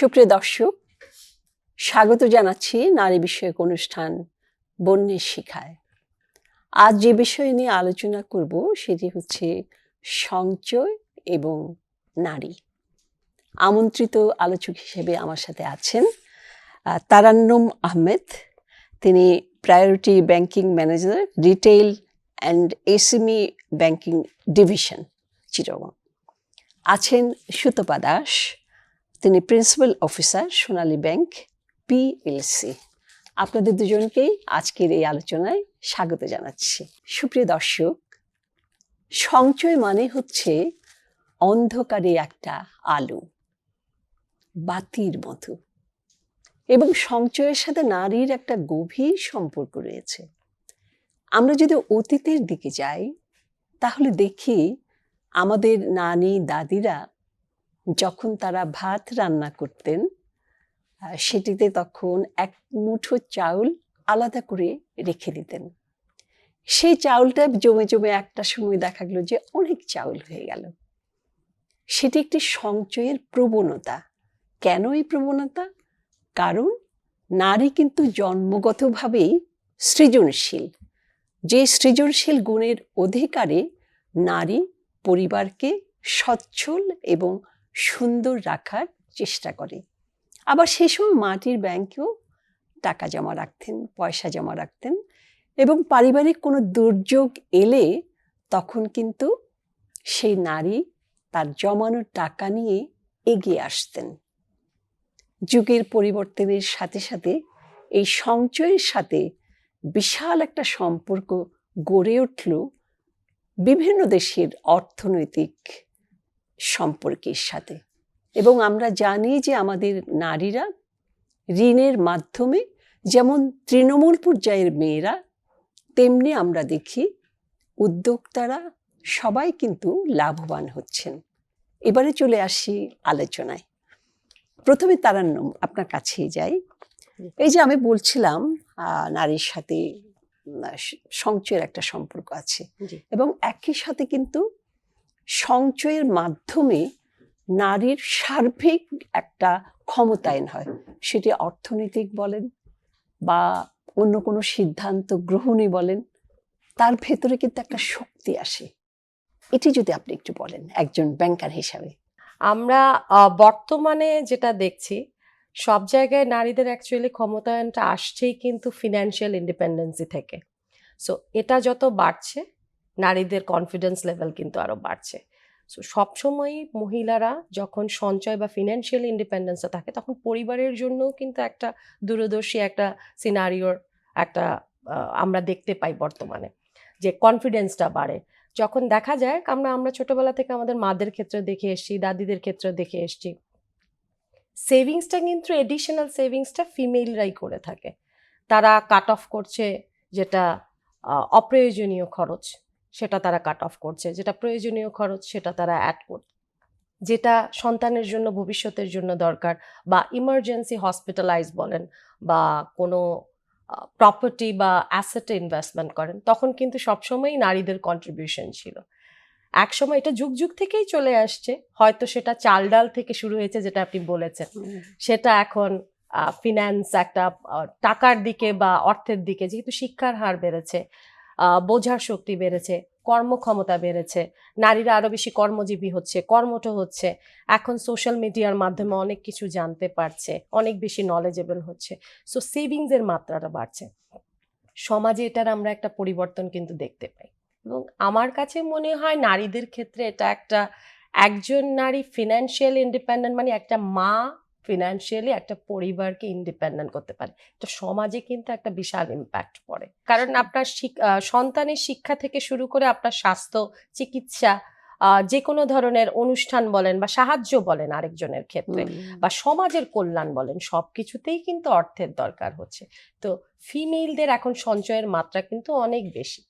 সুপ্রিয় দর্শক, স্বাগত জানাচ্ছি নারী বিষয়ক অনুষ্ঠান বন্যের শিখায়। আজ যে বিষয় নিয়ে আলোচনা করব সেটি হচ্ছে সঞ্চয় এবং নারী। আমন্ত্রিত আলোচক হিসেবে আমার সাথে আছেন তারান্নুম আহমেদ। তিনি priority banking manager, retail and SME banking division Chittagong আছেন সুতপা দাস। তিনি principal officer, Sonali bank PLC আপনাদের দুজনকেই আজকের এই আলোচনায় স্বাগত জানাচ্ছি। সুপ্রিয় দর্শক, সঞ্চয় মানে হচ্ছে অন্ধকারে একটা আলো, বাতির মতো। এবং সঞ্চয়ের সাথে নারীর একটা গভীর সম্পর্ক রয়েছে। আমরা যদি অতীতের দিকে যাই, তাহলে দেখি আমাদের নানি দাদিরা যখন তারা ভাত রান্না করতেন সেটিতে তখন এক মুঠো চাউল আলাদা করে রেখে দিতেন। সেই চাউলটা জমে জমে একটা সময় দেখা গেল যে অনেক চাউল হয়ে গেল। সেটি একটি সঞ্চয়ের প্রবণতা। কেন এই প্রবণতা? কারণ নারী কিন্তু জন্মগতভাবেই সৃজনশীল। যে সৃজনশীল গুণের অধিকারে নারী পরিবারকে সচ্ছল এবং সুন্দর রাখার চেষ্টা করে। আবার সেই সময় মাটির ব্যাংকেও টাকা জমা রাখতেন, পয়সা জমা রাখতেন এবং পারিবারিক কোনো দুর্যোগ এলে তখন কিন্তু সেই নারী তার জমানো টাকা নিয়ে এগিয়ে আসতেন। যুগের পরিবর্তনের সাথে সাথে এই সঞ্চয়ের সাথে বিশাল একটা সম্পর্ক গড়ে উঠল বিভিন্ন দেশের অর্থনৈতিক সম্পর্কের সাথে। এবং আমরা জানি যে আমাদের নারীরা ঋণের মাধ্যমে যেমন তৃণমূল পর্যায়ের মেয়েরা তেমনি আমরা দেখি উদ্যোক্তারা সবাই কিন্তু লাভবান হচ্ছেন। এবারে চলে আসি আলোচনায়। প্রথমে তারান্নম আপনার কাছেই যাই। এই যে আমি বলছিলাম নারীর সাথে সঞ্চয়ের একটা সম্পর্ক আছে। এবং একই সাথে কিন্তু সঞ্চয়ের মাধ্যমে নারীর সার্বিক একটা ক্ষমতায়ন হয়। সেটি অর্থনৈতিক বলেন বা অন্য কোনো সিদ্ধান্ত গ্রহণই বলেন, তার ভেতরে কিন্তু একটা শক্তি আসে। এটি যদি আপনি একটু বলেন একজন ব্যাংকার হিসাবে। আমরা বর্তমানে যেটা দেখছি, সব জায়গায় নারীদের অ্যাকচুয়ালি ক্ষমতায়নটা আসছেই কিন্তু ফিনান্সিয়াল ইন্ডিপেন্ডেন্সি থেকে। সো এটা যত বাড়ছে নারীদের কনফিডেন্স লেভেল কিন্তু আরও বাড়ছে। সো সবসময়ই মহিলারা যখন সঞ্চয় বা ফিনান্সিয়াল ইন্ডিপেন্ডেন্সটা থাকে, তখন পরিবারের জন্যও কিন্তু একটা দূরদর্শী একটা সিনারিওর একটা আমরা দেখতে পাই বর্তমানে, যে কনফিডেন্সটা বাড়ে। যখন দেখা যায়, আমরা আমরা ছোটবেলা থেকে আমাদের মাদের ক্ষেত্রে দেখে এসেছি, দাদিদের ক্ষেত্রে দেখে এসেছি সেভিংসটা কিন্তু এডিশনাল সেভিংসটা ফিমেলরাই করে থাকে। তারা কাট অফ করছে যেটা অপ্রয়োজনীয় খরচ। সেটা তারা কাট অফ করছে। যেটা প্রয়োজনীয় খরচ সেটা তারা অ্যাড করছে যেটা সন্তানের জন্য ভবিষ্যতের জন্য দরকার বা ইমার্জেন্সি হসপিটালাইজ বলেন বা কোনো প্রপার্টি বা অ্যাসেটে ইনভেস্টমেন্ট করেন তখন কিন্তু সবসময়ই নারীদের কন্ট্রিবিউশন ছিল। একসময় এটা যুগ যুগ থেকেই চলে আসছে হয়তো সেটা চাল ডাল থেকে শুরু হয়েছে যেটা আপনি বলেছেন। সেটা এখন ফিন্যান্স একটা টাকার দিকে বা অর্থের দিকে যেহেতু শিক্ষার হার বেড়েছে বোঝার শক্তি বেড়েছে, কর্মক্ষমতা বেড়েছে, নারীরা আরও বেশি কর্মজীবী হচ্ছে, কর্মঠ হচ্ছে, এখন সোশ্যাল মিডিয়ার মাধ্যমে অনেক কিছু জানতে পারছে, অনেক বেশি নলেজেবল হচ্ছে সো সেভিংসের মাত্রাটা বাড়ছে। সমাজে এটার আমরা একটা পরিবর্তন কিন্তু দেখতে পাই। এবং আমার কাছে মনে হয় নারীদের ক্ষেত্রে এটা একটা, একজন নারী ফিনান্সিয়াল ইন্ডিপেন্ডেন্ট মানে একটা মা ফিনান্সিয়ালি একটা পরিবারকে ইন্ডিপেন্ডেন্ট করতে পারে। তো সমাজে কিন্তু একটা বিশাল ইম্প্যাক্ট পড়ে। কারণ আপনার সন্তানের শিক্ষা থেকে শুরু করে আপনার স্বাস্থ্য চিকিৎসা যে কোনো ধরনের অনুষ্ঠান বলেন বা সাহায্য বলেন আরেকজনের ক্ষেত্রে বা সমাজের কল্যাণ বলেন সব কিছুতেই কিন্তু অর্থের দরকার হচ্ছে। তো ফিমেলদের এখন সঞ্চয়ের মাত্রা কিন্তু অনেক বেশি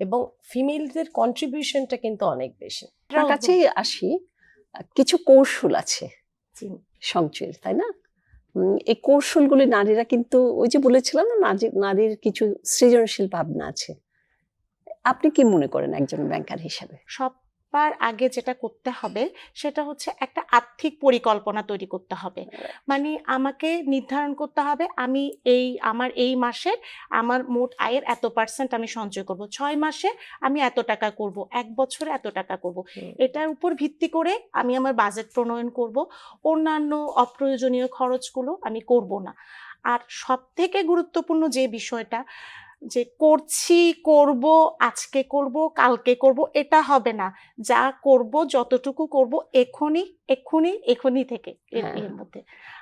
এবং ফিমেলদের কন্ট্রিবিউশনটা কিন্তু অনেক বেশি। আপনার কাছেই আসি। কিছু কৌশল আছে জি। সঞ্চয়ের তাই না এই কৌশলগুলি নারীরা কিন্তু ওই যে বলেছিলাম না, নারী- নারীর কিছু সৃজনশীল ভাবনা আছে আপনি কি মনে করেন একজন ব্যাংকার হিসাবে সব সবার আগে যেটা করতে হবে সেটা হচ্ছে একটা আর্থিক পরিকল্পনা তৈরি করতে হবে। মানে আমাকে নির্ধারণ করতে হবে আমি এই আমার এই মাসে আমার মোট আয়ের এত পার্সেন্ট আমি সঞ্চয় করব। ছয় মাসে আমি এত টাকা করব এক বছরে এত টাকা করব। এটার উপর ভিত্তি করে আমি আমার বাজেট প্রণয়ন করব। অন্যান্য অপ্রয়োজনীয় খরচগুলো আমি করব না। আর সব থেকে গুরুত্বপূর্ণ যে বিষয়টা যে করছি করব আজকে করব কালকে করব এটা হবে না। যা করব যতটুকু করব এখনই এক্ষুনি এখনই থেকে এর হ্যাঁ। মধ্যে।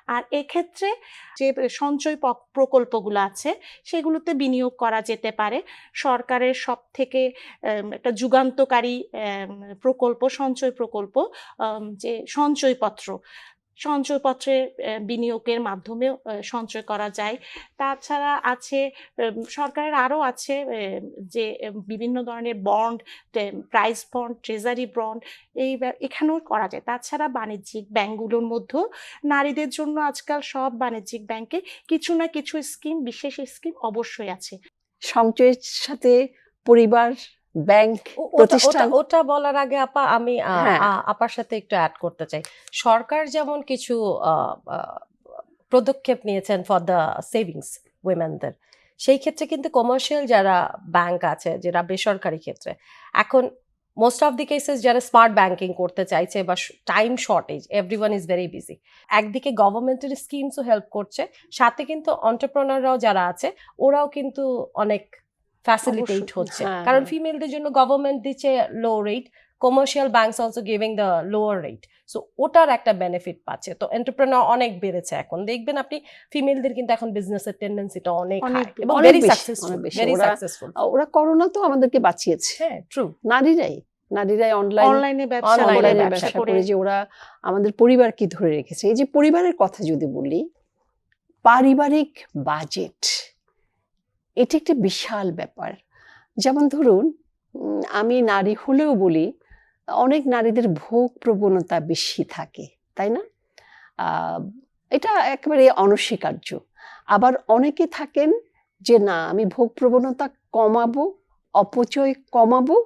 আর এক্ষেত্রে যে সঞ্চয় প্রকল্পগুলো আছে সেগুলোতে বিনিয়োগ করা যেতে পারে। সরকারের সব থেকে একটা যুগান্তকারী প্রকল্প সঞ্চয় প্রকল্প যে সঞ্চয়পত্র সঞ্চয়পত্রে বিনিয়োগের মাধ্যমে সঞ্চয় করা যায়। তাছাড়া আছে সরকারের আরও আছে যে বিভিন্ন ধরনের bond price bond treasury bond এই এখানেও করা যায়। তাছাড়া বাণিজ্যিক ব্যাংকগুলোর মধ্যেও নারীদের জন্য আজকাল সব বাণিজ্যিক ব্যাংকে কিছু না কিছু স্কিম বিশেষ স্কিম অবশ্যই আছে। সঞ্চয়ের সাথে পরিবার ব্যাংক প্রতিষ্ঠান। ওটা- বলার আগে আপা আমি হ্যাঁ। আপার সাথে একটু অ্যাড করতে চাই। সরকার যেমন কিছু পদক্ষেপ নিয়েছেন ফর দ্য সেভিংস উইমেনদের সেই ক্ষেত্রে কিন্তু কমার্শিয়াল যারা ব্যাংক আছে যারা বেসরকারি ক্ষেত্রে এখন মোস্ট অফ দি কেসেস যারা স্মার্ট ব্যাংকিং করতে চাইছে বা time shortage everyone is very busy একদিকে গভর্নমেন্টের স্কিমসও হেল্প করছে সাথে কিন্তু অন্টারপ্রনাররাও যারা আছে ওরাও কিন্তু অনেক ফ্যাসিলিটেট হচ্ছে। হ্যাঁ, কারণ। ফিমেলদের জন্য গভর্নমেন্ট দিচ্ছে low rate commercial banks also giving the lower rate so ওটার একটা বেনিফিট পাচ্ছে। তো এন্টারপ্রেনার অনেক বেড়েছে এখন। দেখবেন আপনি ফিমেলদের কিন্তু এখন বিজনেসের টেন্ডেন্সিটা অনেক এবং ভেরি সাকসেসফুল ভেরি ওরা- সাকসেসফুল ওরা করোনা তো আমাদেরকে বাঁচিয়েছে। হ্যাঁ ট্রু নারীরাই নারীরাই অনলাইন অনলাইনে ব্যবসা অনলাইনে ব্যবসা করে যে ওরা আমাদের পরিবারকে ধরে রেখেছে। এই যে পরিবারের কথা যদি বলি পারিবারিক বাজেট এটি একটি বিশাল ব্যাপার। যেমন ধরুন আমি নারী হলেও বলি, অনেক নারীদের ভোগ প্রবণতা বেশি থাকে, তাই না? এটা একেবারে অনস্বীকার্য। আবার অনেকে থাকেন যে, না, আমি ভোগ প্রবণতা কমাবো, অপচয় কমাবো,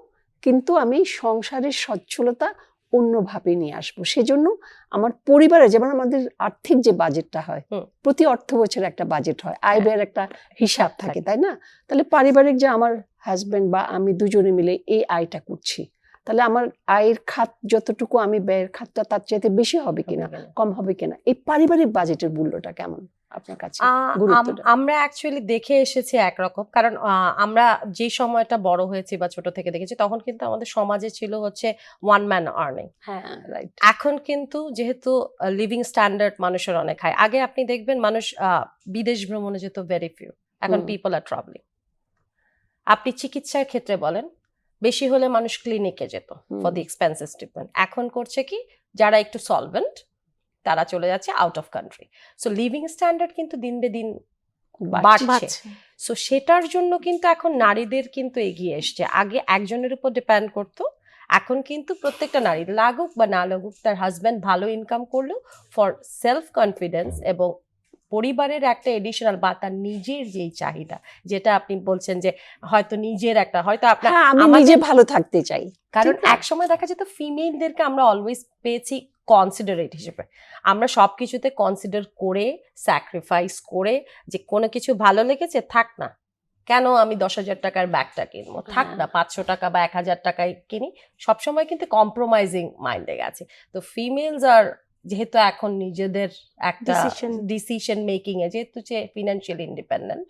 কিন্তু আমি সংসারের সচ্ছলতা অন্যভাবে নিয়ে আসব। সেজন্য আমার পরিবারে যেমন আমাদের আর্থিক যে বাজেটটা হয় প্রতি অর্থ বছর একটা বাজেট হয়। আয় হ্যাঁ। ব্যয়ের একটা হিসাব থাকে থাকে। তাই না? তাহলে পারিবারিক যে আমার হাজবেন্ড বা আমি দুজনে মিলে এই আয়টা করছি তাহলে আমার আয়ের খাত যতটুকু আমি ব্যয়ের খাতটা তার চাইতে বেশি হবে কিনা? কম হবে কিনা এই পারিবারিক বাজেটের মূল্যটা কেমন? আপনার কাছে। আমরা অ্যাকচুয়ালি দেখে এসেছি একরকম। কারণ আমরা যে সময়টা বড় হয়েছি বা ছোট থেকে দেখেছি তখন কিন্তু আমাদের সমাজে ছিল হচ্ছে ওয়ান ম্যান আর্নিং হ্যাঁ। রাইট এখন কিন্তু যেহেতু লিভিং স্ট্যান্ডার্ড মানুষের অনেক হাই আগে আপনি দেখবেন মানুষ আহ, বিদেশ ভ্রমণে যেত ভেরি ফিউ এখন পিপল আর ট্রাভেলিং আপনি চিকিৎসার ক্ষেত্রে বলেন বেশি হলে মানুষ ক্লিনিকে যেত ফর দি এক্সপেন্সিভ ট্রিটমেন্ট এখন করছে কি যারা একটু সলভেন্ট তারা চলে যাচ্ছে out of country so living standard কিন্তু দিন বে দিন বাড়ছে। সো সেটার জন্য কিন্তু এখন নারীদের কিন্তু এগিয়ে এসছে। আগে একজনের উপর ডিপেন্ড করতো এখন কিন্তু প্রত্যেকটা নারী লাগুক বা না লাগুক তার হাজব্যান্ড ভালো ইনকাম করলেও ফর সেলফ কনফিডেন্স এবং পরিবারের একটা এডিশনাল বা তার নিজের যেই চাহিদা যেটা আপনি বলছেন যে হয়তো নিজের একটা হয়তো আপনার হ্যাঁ আমি নিজে ভালো থাকতে চাই। কারণ এক সময় দেখা যেত ফিমেলদেরকে আমরা অলওয়েজ পেয়েছি কনসিডারেট হিসেবে। আমরা সব কিছুতে কনসিডার করে স্যাক্রিফাইস করে যে কোনো কিছু ভালো লেগেছে থাক না। কেন আমি দশ হাজার টাকার ব্যাগটা কিনবো? থাক হ্যাঁ। না পাঁচশো টাকা বা এক হাজার টাকায় কিনি। সবসময় কিন্তু কম্প্রোমাইজিং মাইন্ডে গেছে তো ফিমেলস আর যেহেতু এখন নিজেদের একটা. ডিসিশন মেকিং এ যেহেতু যে ফিনান্সিয়াল ইন্ডিপেন্ডেন্ট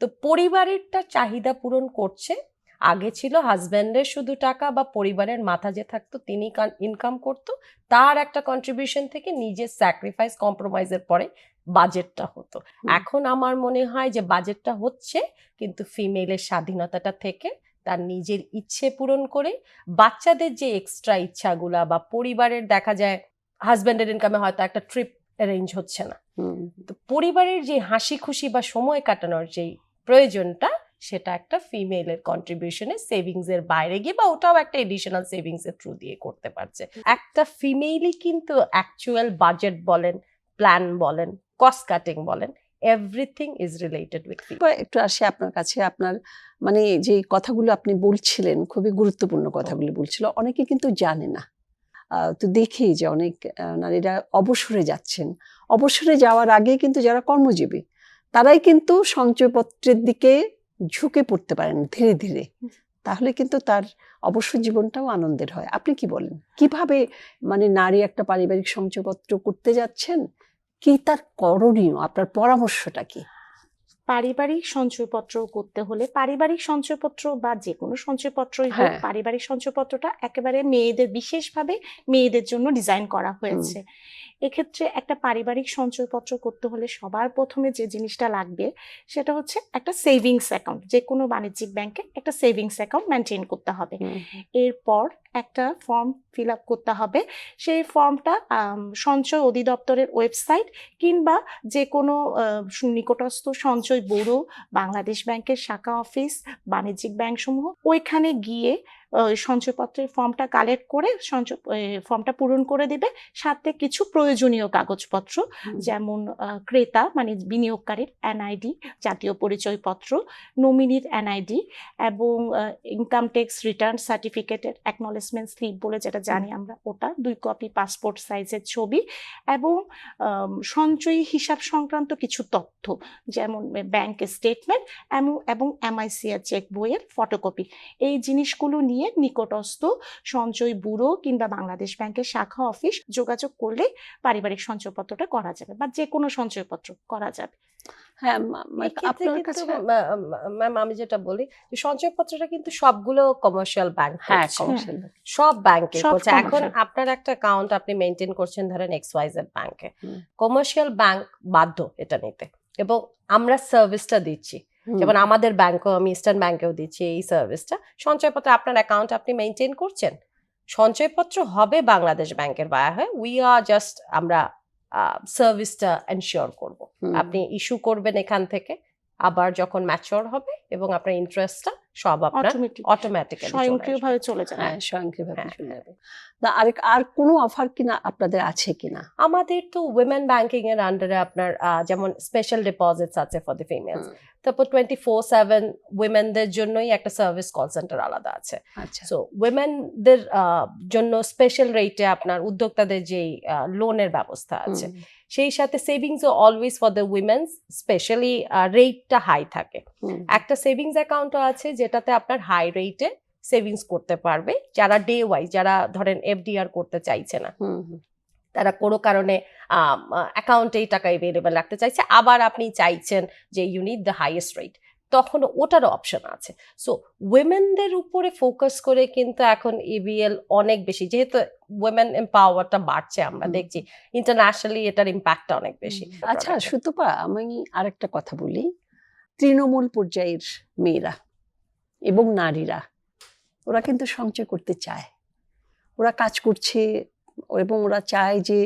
তো পরিবারেরটা চাহিদা পূরণ করছে। আগে ছিল হাজব্যান্ডের শুধু টাকা বা পরিবারের মাথা যে থাকতো তিনি ইনকাম করতো তার একটা কন্ট্রিবিউশন থেকে নিজের স্যাক্রিফাইস কম্প্রোমাইজের পরে বাজেটটা হতো। এখন আমার মনে হয় যে বাজেটটা হচ্ছে কিন্তু ফিমেলের স্বাধীনতাটা থেকে তার নিজের ইচ্ছে পূরণ করে বাচ্চাদের যে এক্সট্রা ইচ্ছাগুলা বা পরিবারের দেখা যায় হাজব্যান্ডের ইনকামে হয়তো একটা ট্রিপ অ্যারেঞ্জ হচ্ছে না। তো পরিবারের যে হাসি খুশি বা সময় কাটানোর যেই প্রয়োজনটা সেটা একটা ফিমেলের কন্ট্রিবিউশনে সেভিংস এর বাইরে গিয়ে বা ওটাও একটা এডিশনাল সেভিংস এর থ্রু দিয়ে করতে পারছে। একটা ফিমেলই কিন্তু অ্যাকচুয়াল বাজেট বলেন প্ল্যান বলেন কস্ট কাটিং বলেন এভরিথিং ইজ রিলেটেড উইথ একটু আসি আপনার কাছে। আপনার মানে যে কথাগুলো আপনি বলছিলেন খুবই গুরুত্বপূর্ণ কথাগুলো বলছিল অনেকে কিন্তু জানে না। তো দেখি যে অনেক নারীরা অবসরে যাচ্ছেন। অবসরে যাওয়ার আগে কিন্তু যারা কর্মজীবী, তারাই কিন্তু সঞ্চয়পত্রের দিকে ঝুঁকে পড়তে পারেন ধীরে ধীরে। তাহলে কিন্তু তার অবসর জীবনটাও আনন্দের হয়। আপনি কি বলেন? কীভাবে মানে নারী একটা পারিবারিক সঞ্চয়পত্র করতে যাচ্ছেন? কি তার করণীয়? আপনার পরামর্শটা কি? পারিবারিক সঞ্চয়পত্র করতে হলে পারিবারিক সঞ্চয়পত্র বা যে কোনো সঞ্চয়পত্রই হোক হ্যাঁ। পারিবারিক সঞ্চয়পত্রটা একেবারে মেয়েদের বিশেষভাবে মেয়েদের জন্য ডিজাইন করা হয়েছে এক্ষেত্রে একটা পারিবারিক সঞ্চয়পত্র করতে হলে সবার প্রথমে যে জিনিসটা লাগবে সেটা হচ্ছে একটা সেভিংস অ্যাকাউন্ট যে কোনো বাণিজ্যিক ব্যাংকে একটা সেভিংস অ্যাকাউন্ট মেনটেন করতে হবে। এরপর একটা ফর্ম ফিল আপ করতে হবে। সেই ফর্মটা সঞ্চয় অধিদপ্তরের ওয়েবসাইট কিংবা যে কোনো নিকটস্থ সঞ্চয় ব্যুরো বাংলাদেশ ব্যাংকের শাখা অফিস বাণিজ্যিক ব্যাংকসমূহ ওইখানে গিয়ে সঞ্চয়পত্রের ফর্মটা কালেক্ট করে সঞ্চয় ফর্মটা পূরণ করে দেবে। সাথে কিছু প্রয়োজনীয় কাগজপত্র যেমন ক্রেতা মানে বিনিয়োগকারীর এনআইডি জাতীয় পরিচয়পত্র নমিনির এনআইডি এবং ইনকাম ট্যাক্স রিটার্ন সার্টিফিকেটের অ্যাকনলেজমেন্ট স্লিপ বলে যেটা জানি আমরা ওটা দুই কপি পাসপোর্ট সাইজের ছবি এবং সঞ্চয়ী হিসাব সংক্রান্ত কিছু তথ্য যেমন ব্যাংক স্টেটমেন্ট এবং এমআইসিআর চেক বইয়ের ফটোকপি এই জিনিসগুলো নিয়ে নিকটস্থ সঞ্চয় ব্যুরো কিংবা বাংলাদেশ ব্যাংকের শাখা অফিস যোগাযোগ করলে পারিবারিক সঞ্চয়পত্রটা করা যাবে বা যে কোনো সঞ্চয়পত্র করা যাবে। হ্যাঁ আপনার কাছে ম্যাম আমি যেটা বলি যে সঞ্চয়পত্রটা কিন্তু সবগুলো কমার্শিয়াল ব্যাংক হ্যাঁ সব ব্যাংকে সব করছে। এখন আপনার একটা অ্যাকাউন্ট আপনি মেনটেন করছেন ধরেন এক্স ওয়াই জেড ব্যাংকে কমার্শিয়াল ব্যাংক বাধ্য এটা নিতে। এবং আমরা সার্ভিসটা দিচ্ছি। যেমন আমাদের ব্যাংকও আমি ইস্টার্ন ব্যাংকেও দিচ্ছি এই সার্ভিসটা। সঞ্চয়পত্র আপনার অ্যাকাউন্ট আপনি মেনটেন করছেন সঞ্চয়পত্র হবে বাংলাদেশ ব্যাংকের বায়া হয় উই আর জাস্ট আমরা সার্ভিসটা এনশিওর করব। আপনি ইস্যু করবেন এখান থেকে। আবার যখন ম্যাচিওর হবে এবং আপনার ইন্টারেস্টটা সব আপনার অটোমেটিক অটোমেটিক্যালি স্বয়ংক্রিয়ভাবে চলে যাবে হ্যাঁ স্বয়ংক্রিয়ভাবে হ্যাঁ, চলে যাবে না আরেক আর কোনো অফার কিনা আপনাদের আছে কিনা? আমাদের তো উইমেন ব্যাংকিং এর আন্ডারে আপনার যেমন স্পেশাল ডিপোজিটস আছে ফর দ্য ফিমেলস তারপর টোয়েন্টি ফোর সেভেন উইমেনদের জন্যই একটা সার্ভিস কল সেন্টার আলাদা আছে। আচ্ছা। সো উইমেনদের জন্য স্পেশাল রেটে আপনার উদ্যোক্তাদের যেই লোনের ব্যবস্থা আছে। সেই সাথে savings always for the womens specially রেটটা হাই থাকে। একটা সেভিংস অ্যাকাউন্টও আছে যেটাতে আপনার হাই রেটে সেভিংস করতে পারবে। যারা ডে ওয়াইজ যারা ধরেন এফডিআর করতে চাইছে না। তারা কোনো কারণে অ্যাকাউন্টেই টাকা এভেলেবেল রাখতে চাইছে। আবার আপনি চাইছেন যে ইউনিট দ্য হাইয়েস্ট রেট তখন ওটারও অপশন আছে। সো উইমেনদের উপরে ফোকাস করে কিন্তু এখন ইবিএল অনেক বেশি। যেহেতু উইমেন এম্পাওয়ারটা বাড়ছে আমরা দেখছি ইন্টারন্যাশনালি এটার ইম্প্যাক্টটা অনেক বেশি। আচ্ছা সুতপা আমি আরেকটা কথা বলি। তৃণমূল পর্যায়ের মেয়েরা এবং নারীরা ওরা কিন্তু সঞ্চয় করতে চায়। ওরা কাজ করছে এবং ওরা চায় যে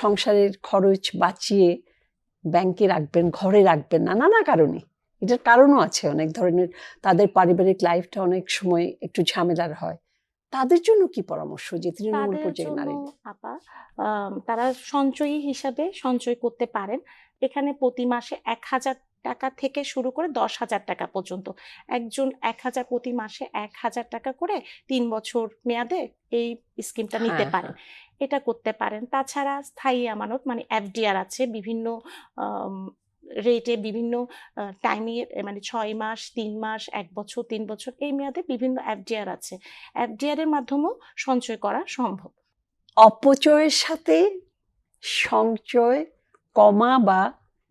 সংসারের খরচ বাঁচিয়ে ব্যাংকে রাখবেন ঘরে রাখবেন না নানা কারণে। এটার কারণও আছে অনেক ধরনের। তাদের পারিবারিক লাইফটা অনেক সময় একটু ঝামেলার হয়। তাদের জন্য কি পরামর্শ যে তৃণমূল জন্য নারী? আপা তারা সঞ্চয়ী হিসাবে সঞ্চয় করতে পারেন। এখানে প্রতি মাসে এক হাজার টাকা থেকে শুরু করে দশ হাজার টাকা পর্যন্ত। একজন এক হাজার প্রতি মাসে এক হাজার টাকা করে তিন বছর মেয়াদে এই স্কিমটা নিতে হ্যাঁ, পারেন। এটা করতে পারেন। তাছাড়া স্থায়ী আমানত মানে এফডিআর আছে বিভিন্ন রেটে বিভিন্ন টাইমে মানে ছয় মাস, তিন মাস, এক বছর, তিন বছর এই মেয়াদে বিভিন্ন এফডিআর আছে। এর মাধ্যমেও সঞ্চয় করা সম্ভব। অপচয়ের সাথে সঞ্চয় কমা বা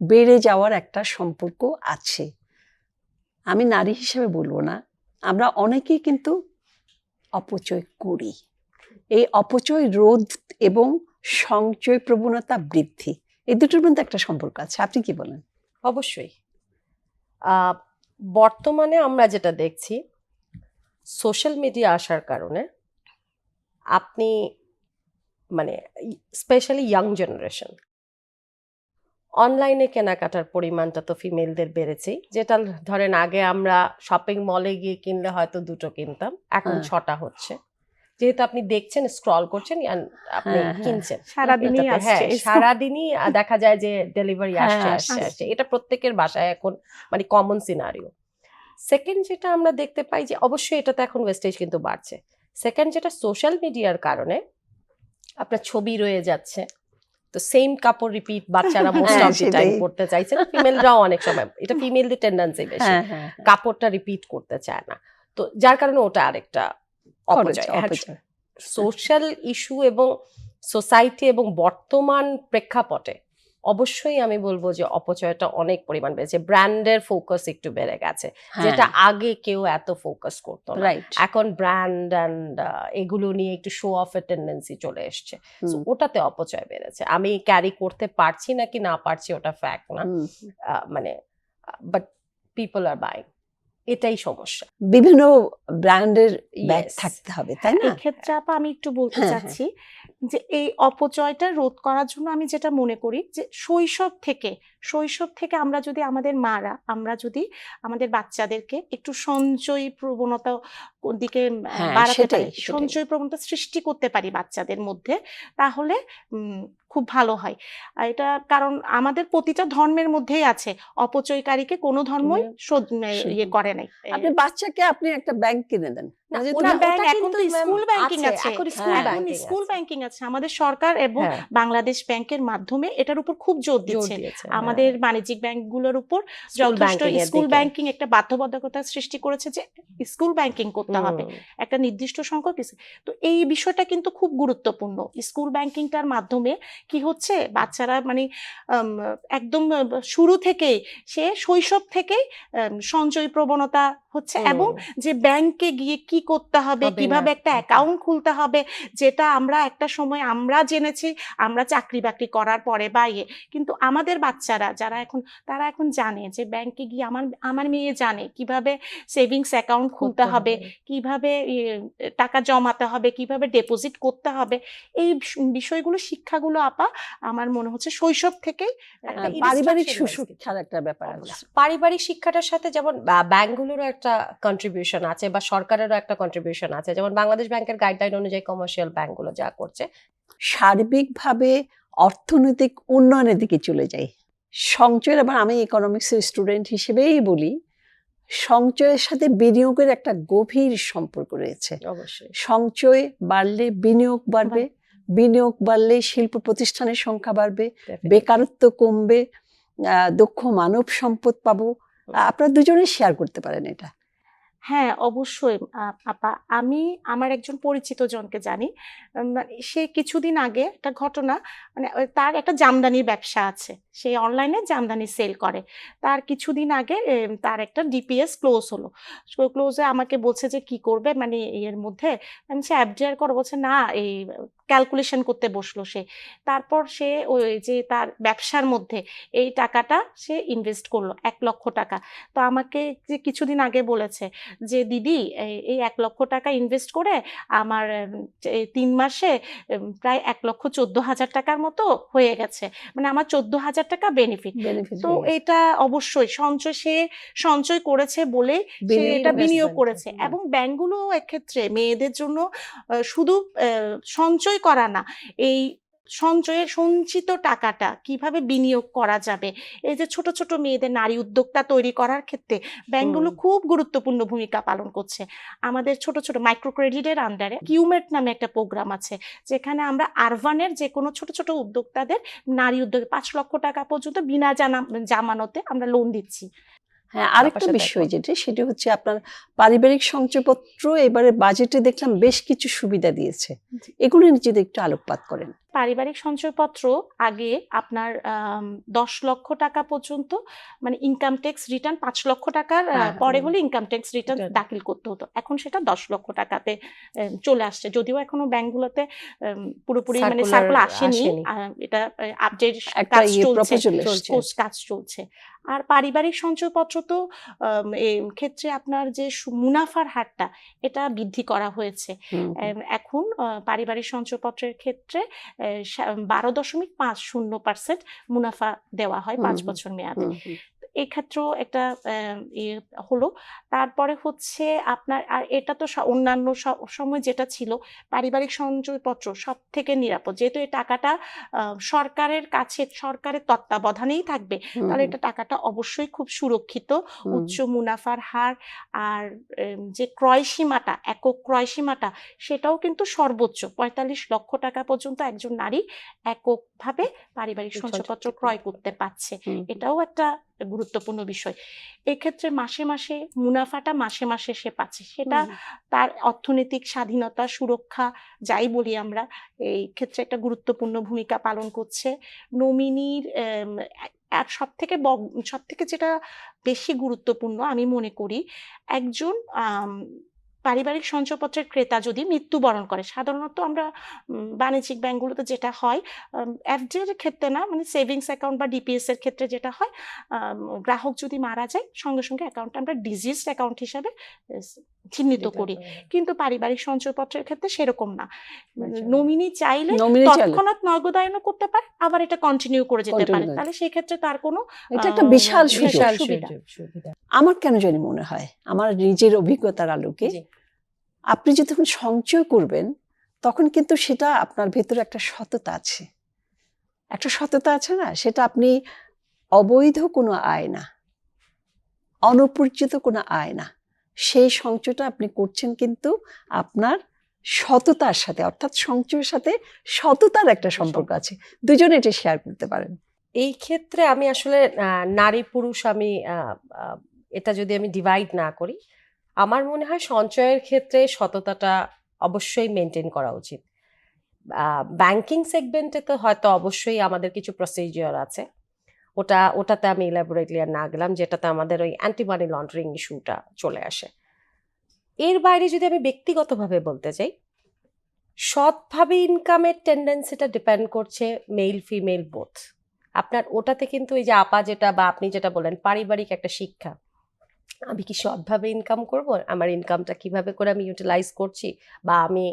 বেড়ে যাওয়ার একটা সম্পর্ক আছে। আমি নারী হিসেবে বলব না, আমরা অনেকেই কিন্তু অপচয় করি। এই অপচয় রোধ এবং সঞ্চয় প্রবণতা বৃদ্ধি, এই দুটোর মধ্যে একটা সম্পর্ক আছে। আপনি কি বলেন? অবশ্যই। বর্তমানে আমরা যেটা দেখছি সোশ্যাল মিডিয়া আসার কারণে আপনি মানে স্পেশালি ইয়াং জেনারেশন। অনলাইনে কেনাকাটার পরিমাণটা তো ফিমেলদের বেড়েছেই। যেটা ধরেন আগে আমরা শপিং মলে গিয়ে কিনলে হয়তো দুটো কিনতাম এখন হ্যাঁ। ছটা হচ্ছে। যেহেতু আপনি দেখছেন স্ক্রল করছেন আপনি হ্যাঁ, হ্যাঁ। কিনছেন। সারাদিনই হ্যাঁ, সারাদিনই দেখা যায় যে ডেলিভারি হ্যাঁ, আসছে আসছে আসছে। এটা প্রত্যেকের বাসায় এখন মানে কমন সিনারিও সেকেন্ড যেটা আমরা দেখতে পাই যে অবশ্যই এটাতে এখন ওয়েস্টেজ কিন্তু বাড়ছে। সেকেন্ড যেটা সোশ্যাল মিডিয়ার কারণে আপনার ছবি রয়ে যাচ্ছে। তো সেম কাপড় রিপিট বাচ্চারা মোস্ট অফ দি টাইম। করতে চাইছে। না ফিমেলরাও অনেক সময় এটা ফিমেলদের টেন্ডেন্সি বেশি। কাপড়টা রিপিট করতে চায় না। তো যার কারণে ওটা আরেকটা অপচয় সোশ্যাল ইস্যু এবং সোসাইটি এবং বর্তমান প্রেক্ষাপটে অবশ্যই আমি বলব যে অপচয়টা অনেক পরিমাণ বেড়েছে। ব্র্যান্ডের ফোকাস একটু বেড়ে গেছে হ্যাঁ, যেটা আগে কেউ এত ফোকাস করতো রাইট এখন ব্র্যান্ড অ্যান্ড এগুলো নিয়ে একটু শো অফ এর টেন্ডেন্সি চলে এসছে। ওটাতে অপচয় বেড়েছে। আমি ক্যারি করতে পারছি নাকি না পারছি ওটা ফ্যাক্ট না। মানে বাট পিপল আর বাইং এটাই সমস্যা। বিভিন্ন ব্র্যান্ডের ব্যাগ থাকতে হবে তাই না? এক্ষেত্রে আপা আমি একটু বলতে হ্যাঁ, চাচ্ছি যে এই অপচয়টা রোধ করার জন্য আমি যেটা মনে করি যে শৈশব থেকে শৈশব থেকে আমরা যদি আমাদের মারা আমরা যদি আমাদের বাচ্চাদেরকে একটু সঞ্চয়ী প্রবণতা দিকে হ্যাঁ, বাড়াতে পারি সঞ্চয় প্রবণতা সৃষ্টি করতে পারি বাচ্চাদের মধ্যে তাহলে খুব ভালো হয়। আর এটা কারণ আমাদের প্রতিটা ধর্মের মধ্যেই আছে। অপচয়কারীকে কোনো ধর্মই শোধ- ইয়ে করে নাই। আপনি বাচ্চাকে আপনি একটা ব্যাংক কিনে দেন। না, না যে ওটা- তুমি- ব্যাংক ওটা এখন তো কিন্তু ma'am স্কুল ব্যাংকিং আছে, আছে। এখন স্কুল হ্যাঁ, আমাদের সরকার এবং হ্যাঁ, বাংলাদেশ ব্যাংকের মাধ্যমে এটার উপর খুব জোর দিচ্ছে আমাদের হ্যাঁ। বাণিজ্যিক ব্যাংকগুলোর উপর যথেষ্ট স্কুল ব্যাংকিং একটা বাধ্যবাধকতা সৃষ্টি করেছে যে স্কুল ব্যাংকিং করতে হবে। একটা নির্দিষ্ট সংখ্যক তো এই বিষয়টা কিন্তু খুব গুরুত্বপূর্ণ। স্কুল ব্যাংকিংটার মাধ্যমে কি হচ্ছে? বাচ্চারা মানে একদম শুরু থেকেই সে শৈশব থেকেই সঞ্চয় প্রবণতা হচ্ছে এবং যে ব্যাংকে গিয়ে কি করতে হবে কীভাবে একটা অ্যাকাউন্ট খুলতে হবে যেটা আমরা একটা সময় আমরা জেনেছি আমরা চাকরি বাকরি করার পরে বা ইয়ে। কিন্তু আমাদের বাচ্চারা যারা এখন তারা এখন জানে যে ব্যাংকে গিয়ে আমার আমার মেয়ে জানে কীভাবে সেভিংস অ্যাকাউন্ট খুলতে হবে কীভাবে টাকা জমাতে হবে কীভাবে ডিপোজিট করতে হবে। এই বিষয়গুলো শিক্ষাগুলো আপা আমার মনে হচ্ছে শৈশব থেকেই পারিবারিক সুশিক্ষার একটা ব্যাপার আছে। পারিবারিক শিক্ষাটার সাথে যেমন ব্যাংকগুলোরও একটা কন্ট্রিবিউশন আছে বা সরকারেরও একটা কন্ট্রিবিউশন আছে। যেমন বাংলাদেশ ব্যাংকের গাইডলাইন অনুযায়ী কমার্শিয়াল ব্যাংকগুলো যা করছে সার্বিকভাবে অর্থনৈতিক উন্নয়নের দিকে চলে যাই। সঞ্চয়ের আবার আমি ইকোনমিক্সের স্টুডেন্ট হিসেবেই বলি সঞ্চয়ের সাথে বিনিয়োগের একটা গভীর সম্পর্ক রয়েছে। অবশ্যই। সঞ্চয় বাড়লে বিনিয়োগ বাড়বে বিনিয়োগ বাড়লে শিল্প প্রতিষ্ঠানের সংখ্যা বাড়বে বেকারত্ব কমবে আহ, দক্ষ মানব সম্পদ পাবো। আপনারা দুজনে শেয়ার করতে পারেন এটা। হ্যাঁ অবশ্যই। আপা, আমি আমার একজন পরিচিত জনকে জানি। মানে সে কিছুদিন আগে একটা ঘটনা মানে তার একটা জামদানির ব্যবসা আছে। সে অনলাইনে জামদানি সেল করে। তার কিছুদিন আগে তার একটা ডিপিএস ক্লোজ হলো। ক্লোজে আমাকে বলছে যে, কি করবে? মানে এর মধ্যে আমি সে অ্যাবডিয়ার করো বলছে, না, এই ক্যালকুলেশন করতে বসল সে। তারপর সে ওই যে তার ব্যবসার মধ্যে এই টাকাটা সে ইনভেস্ট করল, এক লক্ষ টাকা। তো আমাকে যে কিছুদিন আগে বলেছে যে দিদি এই- এক লক্ষ টাকা ইনভেস্ট করে আমার তিন মাসে প্রায় এক লক্ষ চোদ্দ হাজার টাকার মতো হয়ে গেছে। মানে আমার চোদ্দ হাজার টাকা বেনিফিট তো এটা অবশ্যই সঞ্চয় সে সঞ্চয় করেছে বলেই সে এটা বিনিয়োগ করেছে। এবং ব্যাংকগুলো এক্ষেত্রে মেয়েদের জন্য শুধু আহ, সঞ্চয় করা না এই সঞ্চয়ের সঞ্চিত টাকাটা কীভাবে বিনিয়োগ করা যাবে এই যে ছোট ছোট মেয়েদের নারী উদ্যোক্তা তৈরি করার ক্ষেত্রে ব্যাংকগুলো। খুব গুরুত্বপূর্ণ ভূমিকা পালন করছে আমাদের ছোট ছোট মাইক্রো ক্রেডিটের আন্ডারে কিউমেট নামে একটা প্রোগ্রাম আছে যেখানে আমরা আরবানের যে কোনো ছোট ছোট উদ্যোক্তাদের নারী উদ্যোগে পাঁচ লক্ষ টাকা পর্যন্ত বিনা জানা জামানতে আমরা লোন দিচ্ছি হ্যাঁ আরেকটা বিষয়। যেটা সেটা হচ্ছে আপনার পারিবারিক সঞ্চয়পত্র এবারে বাজেটে দেখলাম বেশ কিছু সুবিধা দিয়েছে। এগুলো যদি একটু আলোকপাত করেন পারিবারিক সঞ্চয়পত্র আগে আপনার দশ লক্ষ টাকা পর্যন্ত মানে ইনকাম ট্যাক্স রিটার্ন পাঁচ লক্ষ টাকার হ্যাঁ, পরে হলে ইনকাম ট্যাক্স রিটার্ন দাখিল করতে হতো। এখন সেটা দশ লক্ষ টাকাতে চলে আসছে। যদিও এখনও ব্যাংকগুলোতে পুরোপুরি মানে সার্কুলার আসেনি। এটা আপডেট কাজ ইয়ে চলছে কাজ চলছে। আর পারিবারিক সঞ্চয়পত্র তো ক্ষেত্রে আপনার যে মুনাফার হারটা এটা বৃদ্ধি করা হয়েছে। এখন পারিবারিক সঞ্চয়পত্রের ক্ষেত্রে বারো দশমিক পাঁচ শূন্য পার্সেন্ট মুনাফা দেওয়া হয় পাঁচ। বছর মেয়াদে এক্ষেত্রেও একটা ইয়ে হলো। তারপরে হচ্ছে আপনার আর এটা তো অন্যান্য সময় যেটা ছিল পারিবারিক সঞ্চয়পত্র সব থেকে নিরাপদ। যেহেতু এই টাকাটা সরকারের কাছে সরকারের তত্ত্বাবধানেই থাকবে তাহলে এটা টাকাটা অবশ্যই খুব সুরক্ষিত উচ্চ মুনাফার হার আর যে ক্রয় সীমাটা একক ক্রয় সীমাটা সেটাও কিন্তু সর্বোচ্চ। পঁয়তাল্লিশ লক্ষ টাকা পর্যন্ত একজন নারী এককভাবে পারিবারিক সঞ্চয়পত্র ক্রয় করতে পারছে। এটাও একটা গুরুত্বপূর্ণ বিষয়। এক্ষেত্রে মাসে মাসে মুনাফাটা মাসে মাসে সে পাচ্ছে। সেটা তার অর্থনৈতিক স্বাধীনতা সুরক্ষা যাই বলি আমরা এই ক্ষেত্রে একটা গুরুত্বপূর্ণ ভূমিকা পালন করছে। নমিনির আর সব থেকে সব থেকে যেটা বেশি গুরুত্বপূর্ণ আমি মনে করি একজন পারিবারিক সঞ্চয়পত্রের ক্রেতা যদি মৃত্যুবরণ করে, সাধারণত আমরা বাণিজ্যিক ব্যাংকগুলোতে যেটা হয় এফডি এর ক্ষেত্রে না মানে সেভিংস অ্যাকাউন্ট বা ডিপিএস এর ক্ষেত্রে যেটা হয় গ্রাহক যদি মারা যায়, সঙ্গে সঙ্গে অ্যাকাউন্টটা আমরা ডিজিজড অ্যাকাউন্ট হিসাবে চিহ্নিত করি। কিন্তু পারিবারিক সঞ্চয়পত্রের ক্ষেত্রে সেরকম না। আচ্ছা। নমিনি চাইলে তৎক্ষণাৎ নগদায়নও করতে পারে আবার এটা কন্টিনিউ করে যেতে পারে। তাহলে সেই ক্ষেত্রে তার কোনো এটা একটা বিশাল সুবিধা। আমার কেন জানি মনে হয় আমার নিজের অভিজ্ঞতার আলোকে। আপনি যখন সঞ্চয় করবেন তখন কিন্তু সেটা আপনার ভেতরে একটা সততা আছে। একটা সততা আছে না সেটা আপনি অবৈধ কোনো আয় না অনুপরিচিত কোনো আয় না। সেই সঞ্চয়টা আপনি করছেন কিন্তু আপনার সততার সাথে অর্থাৎ সঞ্চয়ের সাথে সততার একটা সম্পর্ক আছে। দুজনে এটা শেয়ার করতে পারেন। এই ক্ষেত্রে আমি আসলে নারী পুরুষ আমি এটা যদি আমি ডিভাইড না করি আমার মনে হয় সঞ্চয়ের ক্ষেত্রে সততাটা অবশ্যই মেনটেন করা উচিত। ব্যাংকিং সেগমেন্টে তো হয়তো অবশ্যই আমাদের কিছু প্রসিজিওর আছে। ওটা, ওটাতে আমি ইলাবোরেটলি আর না গেলাম, যেটাতে আমাদের ওই অ্যান্টি মানি লন্ডারিং ইস্যুটা চলে আসে। এর বাইরে যদি আমি ব্যক্তিগতভাবে বলতে চাই, সৎভাবে ইনকামের টেন্ডেন্সিটা ডিপেন্ড করছে মেল ফিমেল বোথ আপনার ওটাতে কিন্তু এই যে আপা যেটা বা আপনি যেটা বলেন পারিবারিক একটা শিক্ষা। আমি কি সৎভাবে ইনকাম করব? আমার ইনকামটা কীভাবে করে আমি ইউটিলাইজ করছি? বা আমি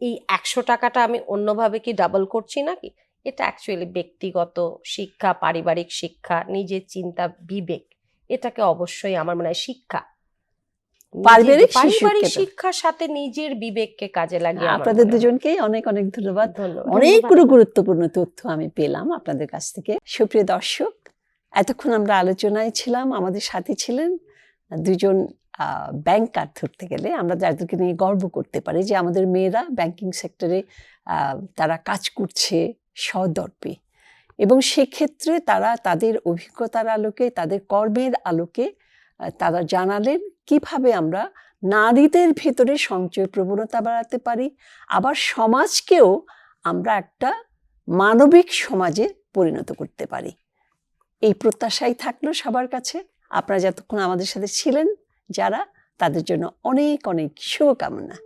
এই একশো টাকাটা আমি অন্যভাবে কি ডাবল করছি নাকি? এটা অ্যাকচুয়ালি ব্যক্তিগত শিক্ষা পারিবারিক শিক্ষা নিজের চিন্তা বিবেক এটাকে অবশ্যই আমার মনে হয় শিক্ষা। পারিবারিক। শিক্ষার সাথে নিজের বিবেককে কাজে লাগিয়ে আপনাদের দুজনকেই অনেক অনেক ধন্যবাদ। ধন্যবাদ। অনেকগুলো গুরুত্বপূর্ণ তথ্য আমি পেলাম আপনাদের কাছ থেকে। সুপ্রিয় দর্শক এতক্ষণ আমরা আলোচনায় ছিলাম আমাদের সাথে ছিলেন দুজন ব্যাংকার ধরতে গেলে। আমরা যাদেরকে নিয়ে গর্ব করতে পারি যে আমাদের মেয়েরা ব্যাংকিং সেক্টরে তারা কাজ করছে সদর্পে। এবং সেক্ষেত্রে তারা তাদের অভিজ্ঞতার আলোকে, তাদের কর্মের আলোকে তারা জানালেন কীভাবে আমরা নারীদের ভেতরে সঞ্চয় প্রবণতা বাড়াতে পারি। আবার সমাজকেও আমরা একটা মানবিক সমাজে পরিণত করতে পারি। এই প্রত্যাশাই থাকল সবার কাছে। আপনারা যতক্ষণ আমাদের সাথে ছিলেন, যারা, তাদের জন্য অনেক অনেক শুভকামনা।